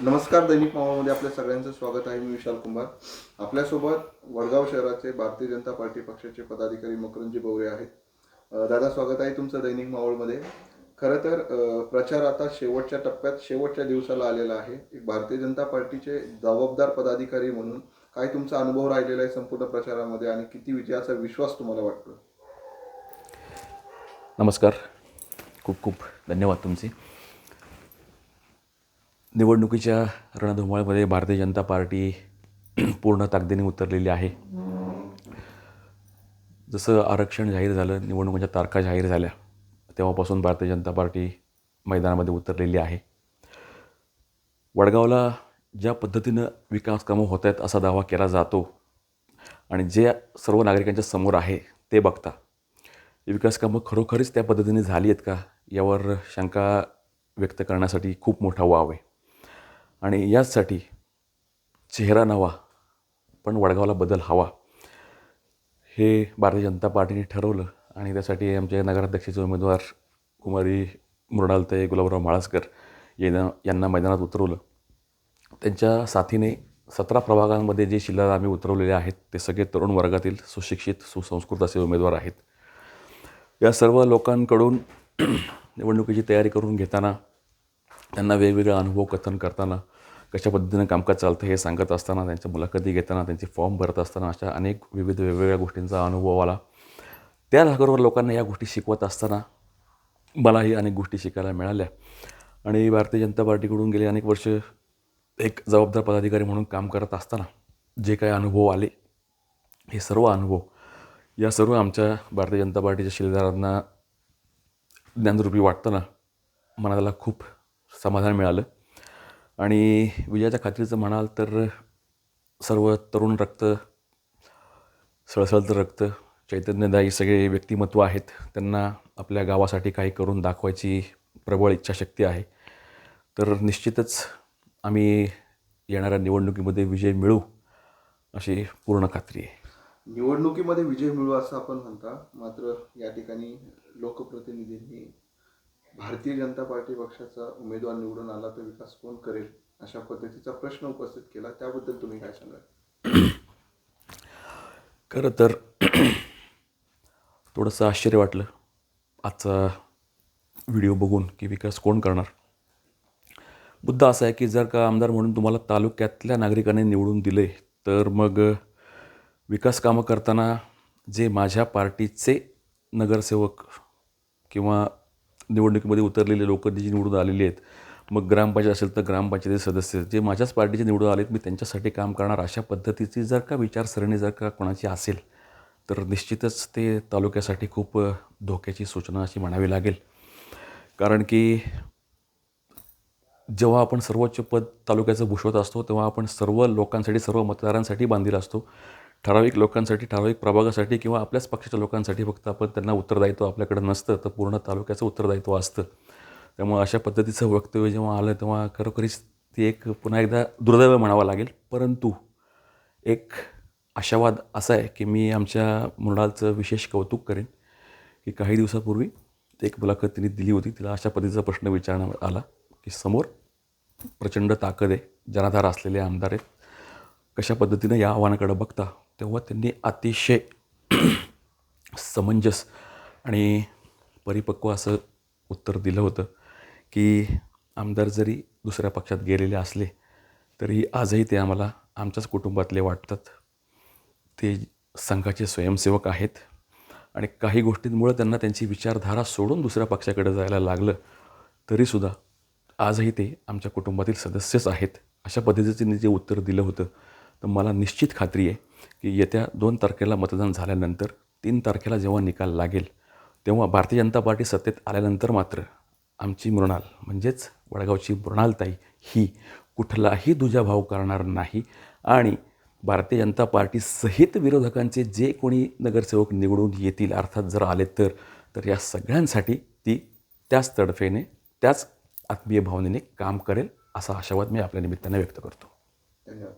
नमस्कार दैनिक मावळमध्ये आपल्या सगळ्यांचं स्वागत आहे. मी विशाल कुंभार. आपल्यासोबत वडगाव शहराचे भारतीय जनता पार्टी पक्षाचे पदाधिकारी मकरंजी बवरे आहेत. दादा स्वागत आहे तुमचं दैनिक मावळमध्ये खरं तर प्रचार आता शेवटच्या टप्प्यात शेवटच्या दिवसाला आलेला आहे. एक भारतीय जनता पार्टीचे जबाबदार पदाधिकारी म्हणून काय तुमचा अनुभव राहिलेला आहे संपूर्ण प्रचारामध्ये आणि किती विजयाचा विश्वास तुम्हाला वाटतो? नमस्कार. खूप खूप धन्यवाद तुमचे. निवडणुकीच्या रणधुमाळीमध्ये भारतीय जनता पार्टी पूर्ण ताकदीने उतरलेली आहे. जसं आरक्षण जाहीर झालं निवडणुकीच्या तारखा जाहीर झाल्या तेव्हापासून भारतीय जनता पार्टी मैदानामध्ये उतरलेली आहे. वडगावला ज्या पद्धतीनं विकास कामं होत आहेत असा दावा केला जातो आणि जे सर्व नागरिकांच्या समोर आहे ते बघता ही विकास कामं खरोखरीच त्या पद्धतीने झाली आहेत का यावर शंका व्यक्त करण्यासाठी खूप मोठा वाव आहे. आणि याचसाठी चेहरा नवा पण वडगावला बदल हवा हे भारतीय जनता पार्टीने ठरवलं आणि त्यासाठी आमचे नगराध्यक्षाचे उमेदवार कुमारी मृणालताई गुलाबराव माळासकर यांना यांना मैदानात उतरवलं. त्यांच्या साथीने सतरा प्रभागांमध्ये जे शिल्लक आम्ही उतरवलेले आहेत ते सगळे तरुण वर्गातील सुशिक्षित सुसंस्कृत असे उमेदवार आहेत. या सर्व लोकांकडून निवडणुकीची तयारी करून घेताना त्यांना वेगवेगळा अनुभव कथन करताना कशा पद्धतीनं कामकाज चालतं हे सांगत असताना त्यांच्या मुलाखती घेताना त्यांचे फॉर्म भरत असताना अशा अनेक विविध वेगवेगळ्या गोष्टींचा अनुभव आला. त्या जागेवर लोकांना या गोष्टी शिकवत असताना मलाही अनेक गोष्टी शिकायला मिळाल्या. आणि भारतीय जनता पार्टीकडून गेले अनेक वर्ष एक जबाबदार पदाधिकारी म्हणून काम करत असताना जे काही अनुभव आले हे सर्व अनुभव या सर्व आमच्या भारतीय जनता पार्टीच्या शिलेदारांना ज्ञानरूपी वाटताना मनाला खूप समाधान मिळालं. आणि विजयाच्या खात्रीचं म्हणाल तर सर्व तरुण रक्त सळसळतं रक्त चैतन्यदायी सगळे व्यक्तिमत्व आहेत. त्यांना आपल्या गावासाठी काही करून दाखवायची प्रबळ इच्छाशक्ती आहे. तर निश्चितच आम्ही येणाऱ्या निवडणुकीमध्ये विजय मिळू अशी पूर्ण खात्री आहे. निवडणुकीमध्ये विजय मिळू असं आपण म्हणता. मात्र या ठिकाणी लोकप्रतिनिधींनी भारतीय जनता पार्टी पक्षाचा उमेदवार निवडून आला तर विकास कोण करेल अशा पद्धतीचा प्रश्न उपस्थित केला. त्याबद्दल तुम्ही काय सांगाल? खरं तर थोडंसं आश्चर्य वाटलं. आजचा व्हिडिओ बघून की विकास कोण करणार? मुद्दा असा आहे की जर का आमदार म्हणून तुम्हाला तालुक्यातल्या नागरिकांनी निवडून दिले तर मग विकास कामं करताना जे माझ्या पार्टीचे नगरसेवक किंवा निवडणुकीमध्ये उतरलेले लोक जी निवडून आलेली आहेत मग ग्रामपंचायत असेल तर ग्रामपंचायतीचे सदस्य जे माझ्याच पार्टीचे निवडून आलेत मी त्यांच्यासाठी काम करणार. अशा पद्धतीची जर का विचारसरणी जर का कोणाची असेल तर निश्चितच ते तालुक्यासाठी खूप धोक्याची सूचना अशी म्हणावी लागेल. कारण की जेव्हा आपण सर्वोच्च पद तालुक्याचं भूषवत असतो तेव्हा आपण सर्व लोकांसाठी सर्व मतदारांसाठी बांधील असतो. ठराविक लोकांसाठी ठराविक प्रभागासाठी किंवा आपल्याच पक्षाच्या लोकांसाठी फक्त आपण त्यांना उत्तरदायित्व आपल्याकडे नसतं तर पूर्ण तालुक्याचं उत्तरदायित्व असतं. त्यामुळे अशा पद्धतीचं वक्तव्य जेव्हा आलं तेव्हा खरोखरीच ती एक पुन्हा एकदा दुर्दैव म्हणावं लागेल. परंतु एक आशावाद असा आहे की मी आमच्या मृणालचं विशेष कौतुक करेन की काही दिवसापूर्वी एक मुलाखत तिने दिली होती. तिला अशा पद्धतीचा प्रश्न विचारण्यात आला की समोर प्रचंड ताकद आहे जनाधार असलेले आमदार आहेत. कशा पद्धतीनं या आव्हानाकडे बघता? तेव्हा त्यांनी अतिशय समंजस आणि परिपक्व असं उत्तर दिलं होतं की आमदार जरी दुसऱ्या पक्षात गेलेले असले तरी आजही ते आम्हाला आमच्याच कुटुंबातले वाटतात. ते संघाचे स्वयंसेवक आहेत आणि काही गोष्टींमुळं त्यांना त्यांची विचारधारा सोडून दुसऱ्या पक्षाकडे जायला लागलं तरीसुद्धा आजही ते आमच्या कुटुंबातील सदस्यच आहेत अशा पद्धतीचं त्यांनी जे उत्तर दिलं होतं. तर मला निश्चित खात्री आहे की येत्या दोन तारखेला मतदान झाल्यानंतर तीन तारखेला जेव्हा निकाल लागेल तेव्हा भारतीय जनता पार्टी सत्तेत आल्यानंतर मात्र आमची मृणाल म्हणजेच वडगावची मृणालताई ही कुठलाही दुजाभाव करणार नाही. आणि भारतीय जनता पार्टीसहित विरोधकांचे जे कोणी नगरसेवक निवडून येतील अर्थात जर आले तर तर या सगळ्यांसाठी ती त्याच तडफेने त्याच आत्मीय भावनेने काम करेल असा आशावाद मी आपल्या निमित्ताने व्यक्त करतो. धन्यवाद.